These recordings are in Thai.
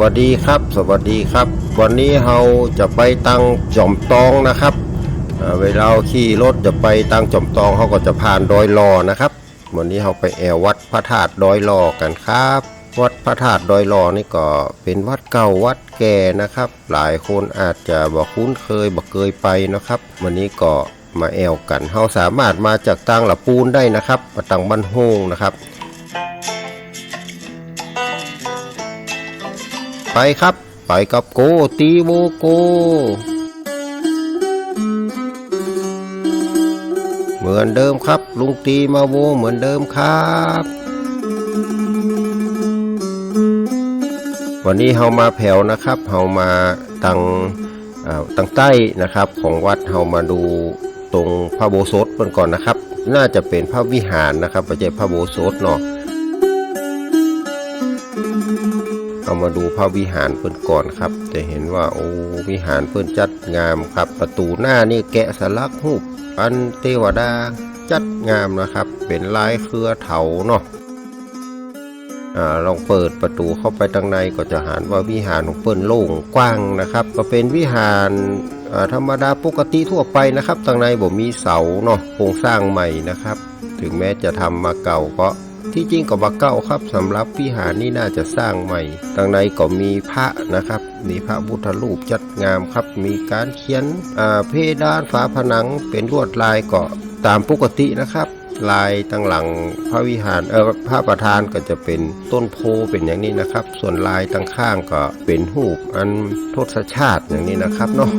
วัสดีครับ สวัสดีครับ วันนี้เราจะไปตังจอมตองนะครับเวลาขี่รถจะไปตังจอมตองเขาก็จะผ่านดอยลอนะครับ วันนี้เราไปแอววัดพระธาตุดอยลอกันครับ วัดพระธาตุดอยลอนี่ก็เป็นวัดเก่าวัดแก่นะครับ หลายคนอาจจะบอกคุ้นเคยบอกเคยไปนะครับ วันนี้ก็มาแอวกันเราสามารถมาจากตังหละปูนได้นะครับมาตังบ้านโฮงนะครับ ไปครับ ไปกับโกตีโวโก เหมือนเดิมครับ ลุงตีมาโวเหมือนเดิมครับ วันนี้เฮามาแผ่วนะครับเฮามาตังตังใต้นะครับ ของวัดเฮามาดูตรงพระโบสถเพิ่นก่อนนะครับ น่าจะเป็นพระวิหารนะครับไม่ใช่พระโบสถเนาะ เอามาดูพระวิหารเพิ่นก่อนครับ จะเห็นว่าโอ้วิหารเพิ่นจัดงามครับ ประตูหน้านี่แกะสลักรูปอันเทวดาจัดงามนะครับ เป็นลายเครือเถาเนาะอ่าลองเปิดประตูเข้าไปทางในก็จะเห็นว่าวิหารของเปิ้นโล่งกว้างนะครับ ก็เป็นวิหารอ่าธรรมดาปกติทั่วไปนะครับทางในบ่มีเสาเนาะโครงสร้างใหม่นะครับ ถึงแม้จะทำมาเก่าก็ ที่จริงก็บักเก้าครับสำหรับวิหารนี่น่าจะสร้างใหม่ทางในก็มีพระนะครับมีพระพุทธรูปจัดงามครับ มีการเขียนเพดานฝาผนังเป็นลวดลายก็ตามปกตินะครับ ลายตั้งหลังพระวิหารเออพระประธานก็จะเป็นต้นโพเป็นอย่างนี้นะครับ ส่วนลายตั้งข้างก็เป็นหูปอันทศชาติอย่างนี้นะครับเนาะ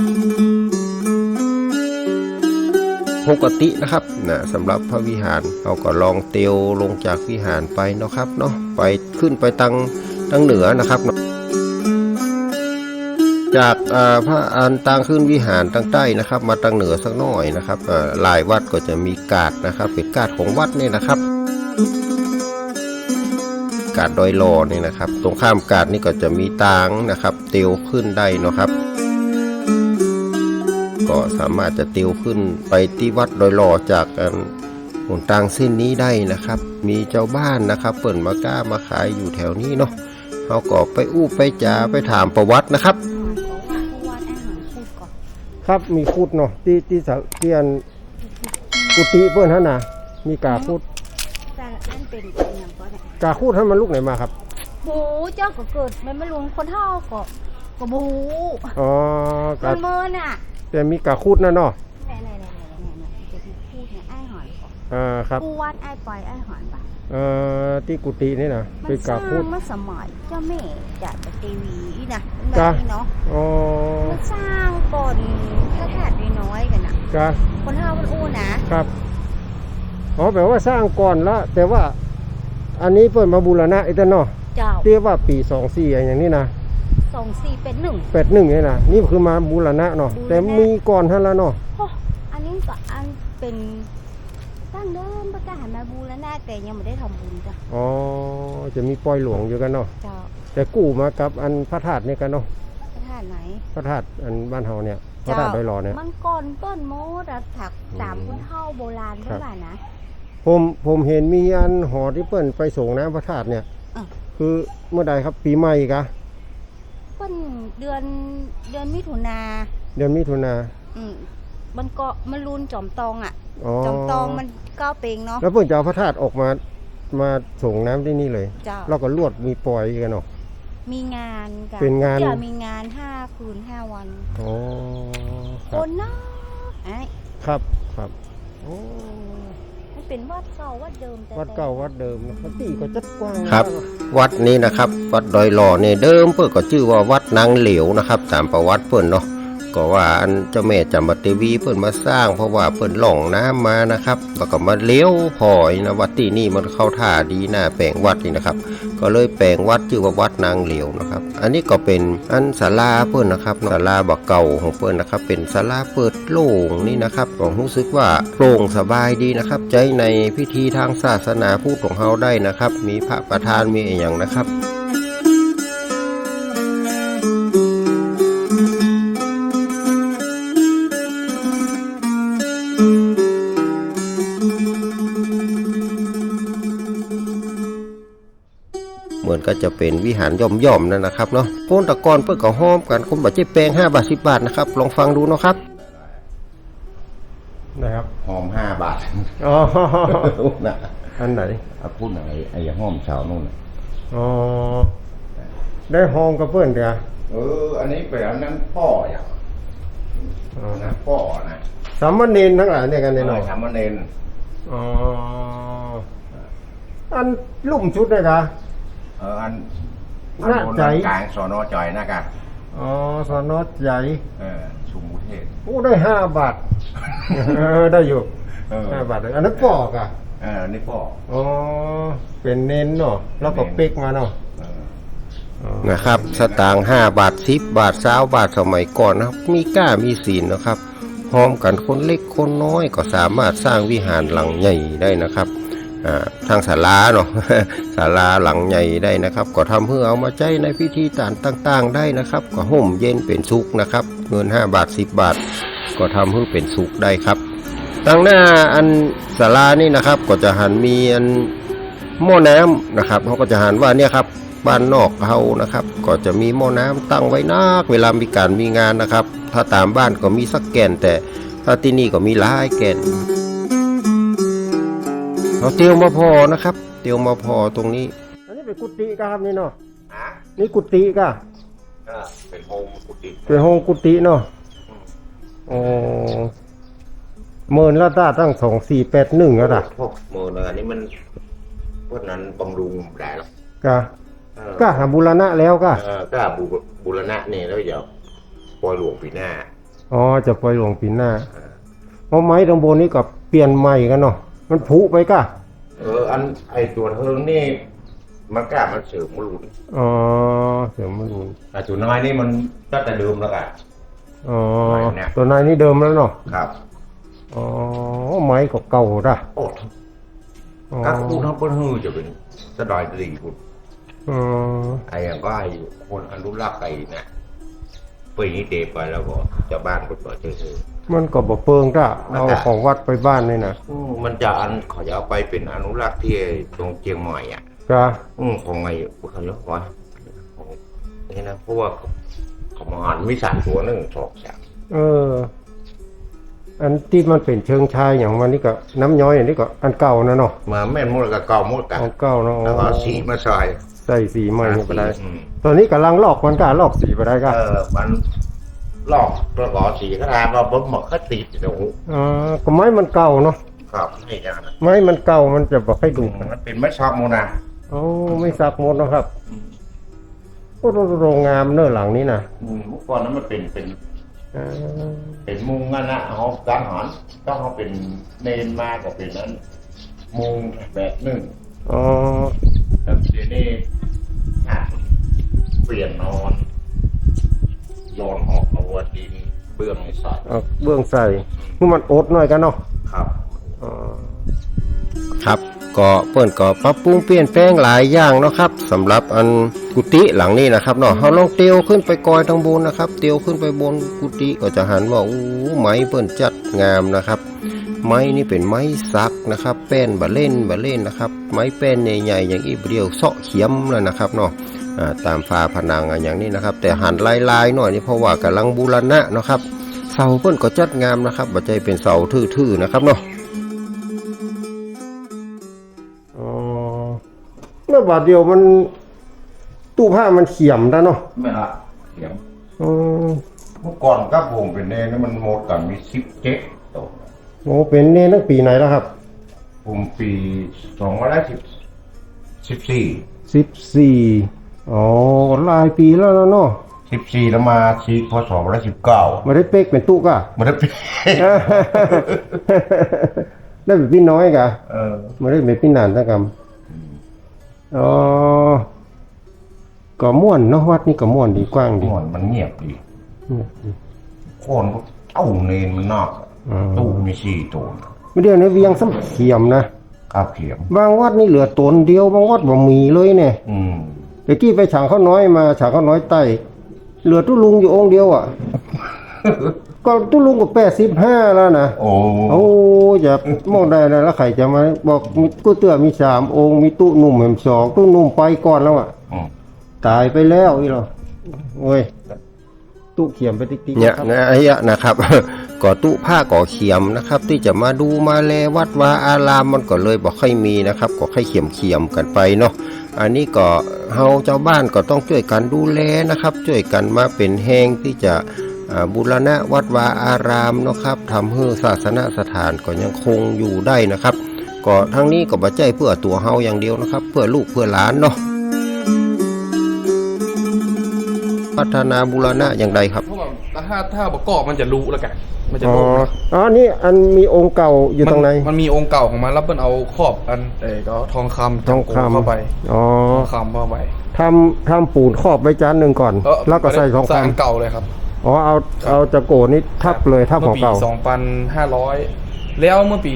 ปกตินะครับนะสำหรับพระวิหารเราก็ลองเตียวลงจากวิหารไปเนาะครับเนาะไปขึ้นไปตังตังเหนือนะครับจากพระอันตังขึ้นวิหารตังใต้นะครับ มาตังเหนือสักหน่อยนะครับหลายวัดก็จะมีกาดนะครับเป็นกาดของวัดนี่นะครับ กาดดอยลอนี่นะครับ ตรงข้ามกาดนี่ก็จะมีตางนะครับ เตียวขึ้นได้นะครับ ก็สามารถจะติวขึ้นไปที่วัดโดอยหล่อจากอันหนทางเส้นนี้ได้นะครับ มีเจ้าบ้านนะครับ เปิ่นมากล้ามาขายอยู่แถวนี้เนาะเขาก็ไปอู้ไปจาไปถามประวัตินะครับ ครับมีคูดเนาะที่ที่สะเตียนกุฏิเปิ้นฮะนะมีกาคูดแต่อันเป็นเป็นอย่างก็เนี่ยกาคูดให้มันลูกไหนมาครับโหเจ้าก็เกิดมันไม่รู้คนเท่าก็ก็บูอ๋อมักานเมินอะ แต่มีกาคูดนั่นเนาะไหนไหนไหนไหนไหนไหนจะที่พูดเนี่ยไอ้หอนก่อนอ่าครับ กูวัดไอ้ปล่อยไอ้หอนปะเอ่อที่กุฏินี่นะมัเป็นสการ้างคูดเมื่อสมัยเจ้าแม่จัดทีวีนะแบบจ้ะ นี้เนาะอ๋อมันสร้างก่อนพระธาตุน้อยๆกันนะกาคนเท่ามันอู้นะครับ อ๋อแปลว่าสร้างก่อนละแต่ว่า อันนี้เปิดมาบูรณะอีกแล้วเนาะเจ้า เรียกว่าปีสองสี่อย่างนี้นะ สองสี่เป็นหนึ่ง แปดหนึ่งนี่นะนี่คือมาบูรณะเนาะบูรณะ แต่มีก่อนท่านแล้วเนาะโอ้อันนี้ก็อันเป็นตั้งเดิมประกาศมาบูรณะแต่ยังไม่ได้ทำบุญจ้ะอ๋อจะมีปล่อยหลวงอยู่กันเนาะเจ้าแต่กู้มากับอันพระธาตุนี่กันเนาะพระธาตุไหนพระธาตุอันบ้านเฮาเนี่ยพระธาตุดอยหลอเนี่ย มันก่อนต้นโมดอะถักสามอืมคนเท่าโบราณครัเท่าบไหร่นะ ผมผมเห็นมีอันหอที่เปิ้นไปส่งน้ำพระธาตุเนี่ย อะ คือเมื่อใดครับปีใหม่กะ เพิ่นเดือนเดือนมิถุนาเดือนมิถุนาอืมมันก็มันรุนจอมตองอะอ๋อจอมตองมันเก้าเปงเนาะแล้วเพิ่นจะเอาพระธาตุออกมามาส่งน้ำที่นี่เลย เจ้าแล้วก็ลวดมีปล่อยกันเนาะ มีงานกันเป็นงาน จะมีงานห้าคืนห้าวันอ๋อคครับนเนาะไอ้ครับครับโอ้มัน เป็นวัดเก่าวัดเดิมแต่วัดเก่าวัดเดิมนะปกติก็จัดกว้างครับ วัดนี้นะครับ วัดดอยหล่อเนี่ยเดิมเพื่อก็ชื่อว่าวัดนางเหลวนะครับ ตามประวัติเพื่อนเนาะ ก็ว่าอันเจ้าแม่จำบัตเทวีเพื่อนมาสร้าง เพราะว่าเพื่อนหล่องน้ำมานะครับแล้วก็มาเลี้ยวพอยนะวัดที่นี่มันเข้าท่าดีหน้าแปลงวัดนี่นะครับ ก็เลยแปลงวัดชื่อว่าวัดนางเหลียวนะครับ อันนี้ก็เป็นอันศาลาเพื่อนนะครับศาลาบักเก่าของเพื่อนนะครับ เป็นศาลาเปิดโล่งนี่นะครับผมรู้สึกว่าโปร่งสบายดีนะครับ ใจในพิธีทางศาสนาพูดของเฮาได้นะครับ มีพระประธานมีอย่างนะครับ ก็จะเป็นวิหารย่อมๆนั่นนะครับเนาะโคนตะกอนเพื่อก็ห้อมกันคนบาดเจ็บแปลง5บาท10บาทนะครับลองฟังดูเนาะครับนะครับหอมห้าบาทอ๋อนะอันไหนเอาพูดหน่อยไอ้หอมชาวนู่นน่ะอ๋อได้ห้องกับเพื่อนเดียวเออ อันนี้เป็นอันนั้นพ่ออย่างอ๋อนะพ่อนะสามเณรทั้งหลายเนี่ยกันเอเนี่ยหน่ออยทำมาเนนอ๋ออันลุ่มชุดเลยกะ เอออันน่าใจอันกลางสอนอจอยนะครับอ๋อสอนอใหญ่เออชุมมุเทศโอ้ได้ห้าบาทเออได้อยู่เออห้าบาทเลยอันนั้นปอกอะเออนี่พ่ออ๋อเป็นเน้นเนาะแล้วก็เป๊กมาเนาะเออนะครับ สตางค์ห้าบาทสิบบาทสาวบาทสมัยก่อนนะครับ มีกล้ามีศีลนะครับพร้อมกันคนเล็กคนน้อยก็สามารถสร้างวิหารหลังใหญ่ได้นะครับอ่า ทางศาลาเนาะศาลาหลังใหญ่ได้นะครับ ก็ทำเพื่อเอามาใช้ในพิธีต่างๆ ได้นะครับ ก็ห่มเย็นเป็นสุขนะครับ เงิน 5 บาท 10 บาท ก็ทำเพื่อเป็นสุขได้ครับตั้งหน้าอันศาลานี่นะครับ ก็จะหันมีอันหม้อน้ำนะครับเขาก็จะหันว่าเนี่ยครับบ้านนอกเขานะครับ ก็จะมีหม้อน้ำตั้งไว้นักเวลามีการมีงานนะครับ ถ้าตามบ้านก็มีสักแก่นแต่ถ้าที่นี่ก็มีหลายแก่น เราเตียวมาพอนะครับ เตียวมาพอตรงนี้ อันนี้เป็นกุฏิครับนี่เนาะฮะนี่กุฏิก็เออเป็นโฮมกุฏิเป็นห้องกุฏิเนาะโอ้เมินละตาตั้งสองสี่แปดหนึ่งแล้วล่ะพวกโมเนอร์นี่มันพวกนั้นบำรุงได้หรอกก็เออก็หาบุรณะแล้วก็เออก็บูบุรณะนี่แล้วเดี๋ยวปล่อยหลวงปีหน้าอ๋อจะปล่อยหลวงปีหน้าเพราะไม้ตรงบนนี้ก็เปลี่ยนใหม่กันเนาะ มันผุไปก่ะเออ อันไอตัวเทิงนี่ มันกล้ามันเสริมมรุนอ๋อเสียงมันรุนแต่ตัวน้อยนี่มันก็แต่เดิมแล้วกัน อ๋อไม้เนี่ยตัวนายนี่เดิมแล้วเนาะครับ อ๋อไม้ก็เก่าด่ะโอ้อ๋อก็พูดทั้งพูดฮือจะเป็นสะดอยดีคุณอ๋อไอ้อย่างก็ไอ้คนอนุรักษ์ไอ้เนี่ยปีนี้เดไปแล้วก็เจะบ้านก็เปิดเจอเธอ มันก็บ่เปิงด่ะมันเอาก็ ของวัดไปบ้านนี่นะอืมมันจะอันเขาจะเอาไปเป็นอนุรักษ์ที่ตรงเชียงใหม่อะก็อืมของไงเขาเรียกว่าของนี่นะเพราะว่าเขาเขามาอ่านมีสามตัวหนึ่งสองสามเออ อันที่มันเป็นเชิงชายอย่างวันนี้ก็น้ำย้อยอย่างนี้ก็อันเก่านะเนาะมาแม่นมุดกับเก่ามุดกันเอาเก่าเนาะแล้วก็สีมาใส่ใส่สีใหม่ไปได้ อืมตอนนี้กำลังลอกมันก็ลอกสีไปได้ก็เออมัน ลอกแล้วก็สีก็ทำมาปุ๊บหมดก็ติดเดี๋ยวอ๋อก็ไม้มันเก่าเนาะครับนี่อย่างนั้นไม้มันเก่ามันจะบอกให้ดูมันเป็นไม่ชอบโมนาโอ้ไม่ซักหมดนะครับโอ้โรงงานเนื้อะหลังนี้นะอืมเมื่อก่อนนั้นมันเป็นเป็นอ่าเป็นมุงนั่นนะเขาการหอนต้องเขาเป็นเนนมาก็เป็นนั้น มุงแบบหนึ่งอ๋อแต่เดี๋ยวนี้อะเปลี่ยนนอนนอนออก เอาวัดดินเบื้องในสัตว์เอาเบื้องใส่คือมันอดหน่อยกันเนาะครับอ๋อครับก็เปิ้นก็ปรับปรุงเปลี่ยนแปลงหลายอย่างเนาะครับสำหรับอันกุฏิหลังนี้นะครับเนาะเราลองเตียวขึ้นไปกอยทางบนนะครับ เตียวขึ้นไปบนกุฏิก็จะหันว่าโอ้ไม้เปิ้นจัดงามนะครับ ไม้นี่เป็นไม้ซักนะครับ แป้นบะเล่นบะเล่นนะครับ ไม้แป้นใหญ่ๆอย่างอีเดียวเสาะเขียมเลยนะครับเนาะอ่า ตามฝาผนังอะอย่างนี้นะครับ แต่หันลายๆหน่อยนี่เพราะว่ากำลังบูรณะเนาะครับเสาเพิ่นก็จัดงามนะครับบัจใจเป็นเสาทื่อๆนะครับเนาะอ๋อเมื่อบาทเดียวมันตู้ผ้ามันเขียมแล้วเนาะไม่ละเสียงอ๋อเมื่อก่อนก็ผมเป็นเนนนี่มันหมดกันมีสิบเจ็ดตัวโอ้เป็นเนตั้งปีไหนแล้วครับ ผมปีสองร้อยสิบสิบสี่สิบสี่ อ๋อหลายปีแล้วเนาะสิบสี่แล้วมาชีพศสองร้อยสิบเก้าไมาได้เป๊กเป็นตู้กะมันได้เป็นได้เป็นพี่น้อยกะเออไม่ได้เป็นพี่นานตะกรรมอ๋อก็ม่วนเนาะวัดนี่ก็ม่วนดีกว้างดีมันมันเงียบดีคนก็เอ้าเนนมันนอกอืมตู้มีสี่ตัวไม่เดียวในเวียงซ้ำเขียมนะครับเขียม บางวัดนี่เหลือตนเดียวบางวัดบ่มีเลยเนี่ยอืม เมื่อกี้ไปฉางข้าวน้อยมาฉางข้าวน้อยใต้เหลือตุ้ลุงอยู่องค์เดียวอะ ก็ตุ้ลุงก็แปดสิบห้าแล้วนะโอ้โอ้อย่ามองได้นะแล้วใครจะมาบอกมีกู้เตื้อมีสามองค์มีตู้หนุ่มแหมสองตู้หนุ่มไปก่อนแล้วอะออืมตายไปแล้วอีหรอโอ้ยตุเขียมไปติ๊กๆเนี่ยครับนะไอ้เนี่ยนะครับก่อตุผ้าก่อเขียมนะครับ ที่จะมาดูมาแลวัดวาอารามมันก็เลยบอกค่อยมีนะครับก็ค่อยเขียมเขียมๆกันไปเนาะ อันนี้ก็เฮาเจ้าบ้านก็ต้องช่วยกันดูแลนะครับ ช่วยกันมาเป็นแห้งที่จะบูรณะวัดวาอารามนะครับทำให้ศาสนสถานก็ยังคงอยู่ได้นะครับ ก็ทั้งนี้ก็บ่ใจเพื่อตัวเฮาอย่างเดียวนะครับ เพื่อลูกเพื่อหลานเนาะพัฒนาบูรณะอย่างไรครับ ถ้าถ้าประกอบมันจะรู้แล้วกัน มันจะอ๋อรู้นะอ๋อนี่อันมีองค์เก่าอยู่ตรงไหนมัมันมีองค์เก่าของมันแล้วเปิ้นเอาครอบอันเออก็ทองคำทองคำเข้าไปอ๋อทองคำเข้าไปทำทำปูนครอบไว้จานหนึ่งก่อนเออแล้วก็ใส่ทองใส่อันคำเก่าเลยครับอ๋อเอาเอาตะโกนี่ทับเลยทับของเก่ามื่อปี2,500แล้วเมื่อปี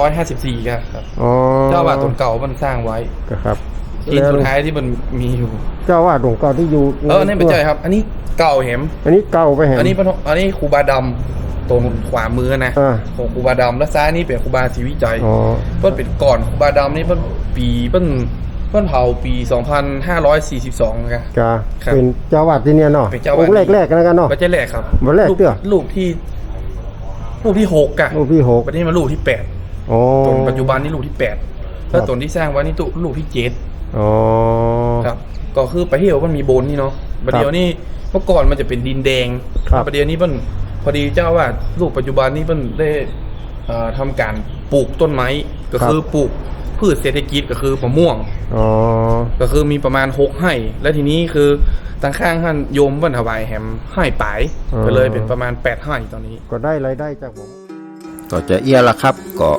2,554ครับอ๋อเจ้าว่าตนเก่ามันสร้างไว้ ครับ ที่แล้วสุดท้ายที่มันมีอยู่ เจ้าว่าดงเก่าที่อยู่เอออันนี่ไม่ใช่ครับ อันนี้เก่าเห็มอันนี้เก่าไปเห็นอันนี้เป็นอันนี้ครูบาดำตรงขวามือนะอ่าของครูบาดำแล้วซ้ายนี่เป็นครูบาศรีวิจัยอ๋อเพิ่นเป็นก่อนครูบาดำนี่เพิ่นปีเพิ่นเพิ่นเผาปี 2542ครับจ้าครับเป็นเจ้าวาดที่เนี่ยเนาะเป็นเจ้าวาดองค์แรกๆกันแล้วกันเนาะก็จะแรกครับบ่แรกลูเตื้อลูกที่ลูกที่หกอะองค์ที่หกปัจจุบันมาลูกที่แปดอ๋อตนปัจจุบันนี่ลูกที่แปดแล้วตนที่สร้างไว้นี่ตุลูกที่เจ็ด อ๋อครับก็คือไปเที่ยวมันมีโบนนี่เนาะประเดี๋ยวนี่เมื่อก่อนมันจะเป็นดินแดงครับประเดี๋ยวนี้เพิ่นพอดีเจ้าว่าลูกปัจจุบันนี่เพิ่นได้เอ่อทำการปลูกต้นไม้ก็คือปลูกพืชเศรษฐกิจก็คือมะม่วงอ๋อก็คือมีประมาณหกให้ และทีนี้คือทางข้างท่านโยมเพิ่นถวายแฮมให้ปลายก็เลยเป็นประมาณแปดให้ตอนนี้ ก็ได้รายได้จากผมก็จะเอียละครับก็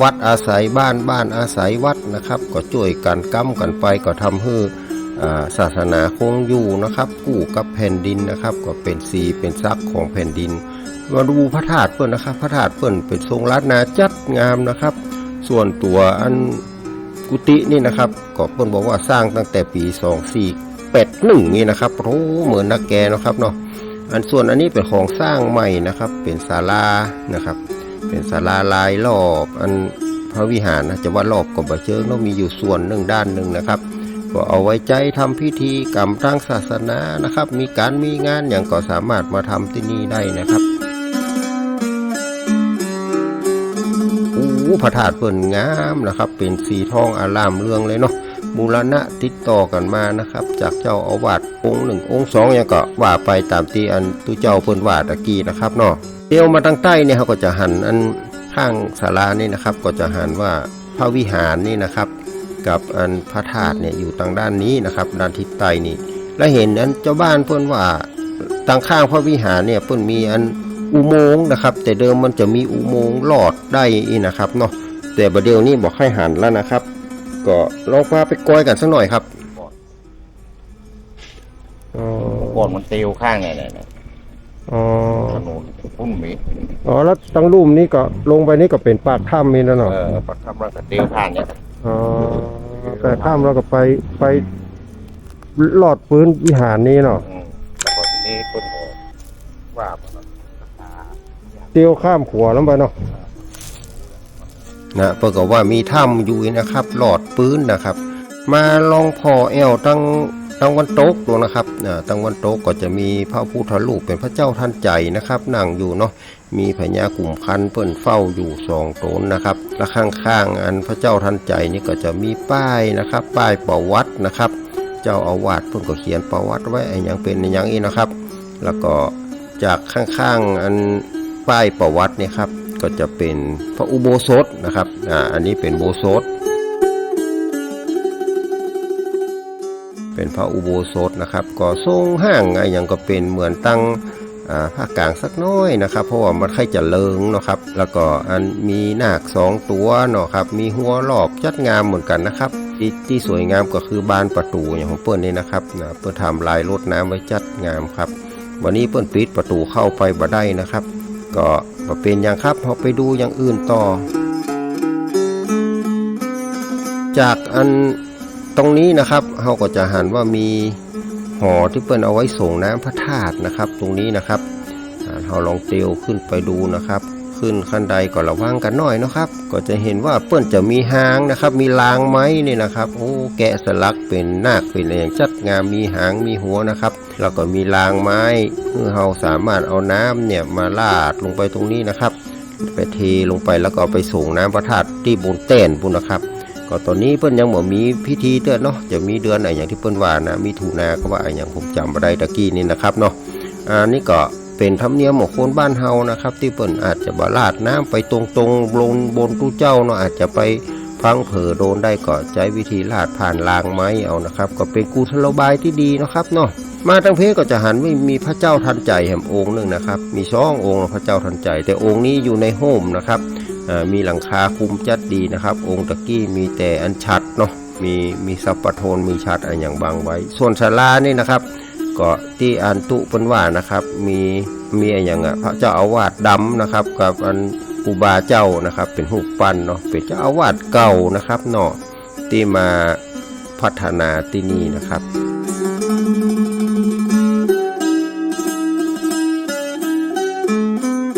วัดอาศัยบ้านบ้านอาศัยวัดนะครับ ก็ช่วยกันก้ำกันไปก็ทำให้ศาสนาคงอยู่นะครับ กู้กับแผ่นดินนะครับ ก็เป็นสีเป็นซักของแผ่นดิน มาดูพระธาตุเพื่อนนะครับ พระธาตุเพื่อนเป็นทรงลัดนาจัดงามนะครับ ส่วนตัวอันกุฏินี่นะครับก็เพื่อนบอกว่าสร้างตั้งแต่ปี 2481นี่นะครับโอ้เหมือนนักแกนะครับเนาะอันส่วนอันนี้เป็นของสร้างใหม่นะครับ เป็นศาลานะครับ เป็นศาลาลายรอบอันพระวิหารนะจะว่ารอบก็บ่เชิงเนาะมีอยู่ส่วนหนึ่งด้านหนึ่งนะครับ ก็เอาไว้ใจทำพิธีกรรมทางศาสนานะครับ มีการมีงานอย่างก็สามารถมาทำที่นี่ได้นะครับโอ้พระธาตุเปิ่นงามนะครับ เป็นสีทองอารามเรืองเลยเนาะ มูลณะติดต่อกันมานะครับ จากเจ้าอาวาสองค์หนึ่งองค์สองอย่างก็ว่าไปตามที่อันตุเจ้าเปิ่นว่าตะกี้นะครับเนาะเดียวมาทางใต้เนี่ยเขาก็จะหันอันข้างศาลานี่นะครับ ก็จะหันว่าพระวิหารนี่นะครับ กับอันพระธาตุเนี่ยอยู่ทางด้านนี้นะครับ ด้านทิศใต้นี่ และเห็นอันเจ้าบ้านเพิ่นว่าทางข้างพระวิหารเนี่ยเพิ่นมีอันอุโมงค์นะครับ แต่เดิมมันจะมีอุโมงค์ลอดได้นะครับเนาะแต่บัดเดี๋ยวนี้บอกให้หันแล้วนะครับ ก็ลองพาไปกอยกันสักหน่อยครับอ๋อก่อนมันเตียวข้างไงเนี่ยเนี่ยอ๋อถนนพุ่นมีอ๋อแล้วตั้งรูมนี่ก็ลงไปนี่ก็เป็นปากถ้ำนี่นะเนาะเออปักคำรักเตียวข้างเนี่ยอ๋อแต่ถ้ำเราก็ไปไปลอดพื้นวิหารนี้เนาะอืมแล้วก็ทีนี้เพิ่นบอกว่ามันเตียวข้ามขัวลงไปเนาะ นะปรากฏว่ามีถ้ำอยู่นะครับ หลอดปืนนะครับ มาลองพอแอวตั้งตั้งวันโต๊กตัวนะครับนะตั้งวันโต๊กก็จะมีพระพุทธรูปเป็นพระเจ้าท่านใจนะครับ นั่งอยู่เนาะมีพญากลุ่มคันเปิ้นเฝ้าอยู่สองตนนะครับ และข้างๆอันพระเจ้าท่านใจนี่ก็จะมีป้ายนะครับ ป้ายประวัตินะครับ เจ้าอาวาสเพิ่นก็เขียนประวัติไว้อ้หยังเป็นอ้หยังอีนะครับ แล้วก็จากข้างๆอันป้ายประวัติเนี่ยครับ ก็จะเป็นพระอุโบสถนะครับอ่าอันนี้เป็นโบสถ เป็นพระอุโบสถนะครับก็ทรงห้างไงอย่างก็เป็นเหมือนตั้งอ่าภาคกลางสักน้อยนะครับ เพราะว่ามันใครจะเลิงเนาะครับ แล้วก็อันมีนาคสองตัวเนาะครับมีหัวหลอกจัดงามเหมือนกันนะครับที่ที่สวยงามก็คือบานประตูอย่างของเปิ้ลนี่นะครับนะเปิ้ลทำลายรถน้ำไว้จัดงามครับ วันนี้เปิ้ลปิดประตูเข้าไปบ่ได้นะครับ ก็ปเป็นอย่างครับเราไปดูอย่างอื่นต่อ จากอันตรงนี้นะครับเราก็จะหันว่ามีหอที่เปิ้นเอาไว้ส่งน้ำพระธาตุนะครับ ตรงนี้นะครับเราลองเตียวขึ้นไปดูนะครับ ขึ้นขั้นใดก็ระวังกันหน่อยนะครับ ก็จะเห็นว่าเปิ้นจะมีหางนะครับ มีรางไม้นี่นะครับ โอ้แกะสลักเป็นนาคเป็นอะไรอย่างจัดงามมีหางมีหัวนะครับแล้วก็มีรางไม้เพื่อเราสามารถเอาน้ำเนี่ยมาลาดลงไปตรงนี้นะครับ ไปเทลงไปแล้วก็ไปส่งน้ำพระธาตุที่บนเต้นปุ่นนะครับ ก็ตอนนี้เปิ้นยังบ่มีพิธีเตือนเนาะจะมีเดือนไหนอย่างที่เปิ้นว่านะมีถุนาก็ว่าอย่างผมจำบ่ได้ตะกี้นี่นะครับเนาะอ่านี่ก็ เป็นธรรมเนียมของคนบ้านเฮานะครับ ที่เปิ้นอาจจะบ่ลาดน้ำไปตรงๆลงบนตู้เจ้าเนาะอาจจะไปพังเผอโดนได้ก็ใช้วิธีลาดผ่านรางไม้เอานะครับ ก็เป็นกุศโลบายที่ดีนะครับเนาะมาทางเพก็จะหันไม่มีพระเจ้าทันใจแห่งองค์หนึ่งนะครับ มีสององค์พระเจ้าทันใจ แต่องค์นี้อยู่ในโฮมนะครับมีหลังคาคุมจัดดีนะครับ องค์ตะกี้มีแต่อันชัดเนาะมีมีสัปปะโทนมีชัดอันอย่างบางไว้ ส่วนศาลานี่นะครับ ก็ที่อันตุเปนว่านะครับมีมีอย่างอะพระเจ้าอาวาสดำนะครับกับอันอุบาเจ้านะครับ เป็นหูปปั้นเนาะเป็นเจ้าอาวาสเก่านะครับเนาะที่มาพัฒนาที่นี่นะครับ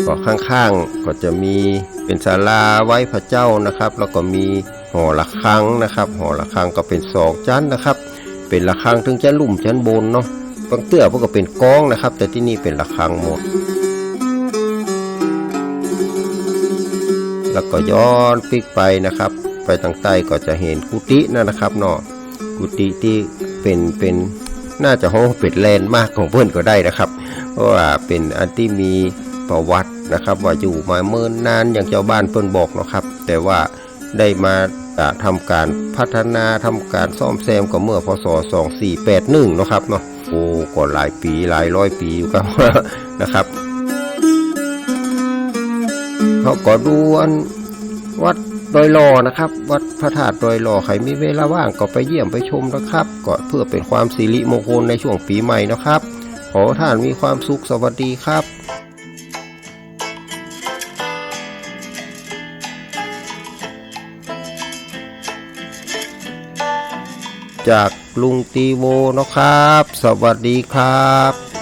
ก็ข้างๆก็จะมีเป็นศาลาไว้พระเจ้านะครับ แล้วก็มีหอระฆังนะครับหอระฆังก็เป็นสองชั้นนะครับ เป็นระฆังถึงชั้นลุ่มชั้นบนเนาะ บางเตื้อพวกก็เป็นกองนะครับ แต่ที่นี่เป็นระฆังหมด แล้วก็ย้อนปิกไปนะครับ ไปทางใต้ก็จะเห็นกุฏินั่นนะครับเนาะกุฏิที่เป็นเป็นน่าจะห้องเป็ดแลนด์มากของเพื่อนก็ได้นะครับ เพราะว่าเป็นอันที่มีประวัตินะครับ ว่าอยู่มาเมื่อนนานอย่างเจ้าบ้านเปิ้นบอกนะครับ แต่ว่าได้มาอ่าทำการพัฒนาทำการซ่อมแซมก็เมื่อพศ 2481นะครับเนาะ โอ้ก็หลายปีหลายร้อยปีอยู่ครับนะครับเขาก็ดูอันวัดดอยหลอนะครับ วัดพระธาตุดอยหลอใครมีเวลาว่างก็ไปเยี่ยมไปชมนะครับ ก็เพื่อเป็นความสิริมงคลในช่วงปีใหม่นะครับ ขอท่านมีความสุขสวัสดีครับ จากลุงตีโวนะครับ สวัสดีครับ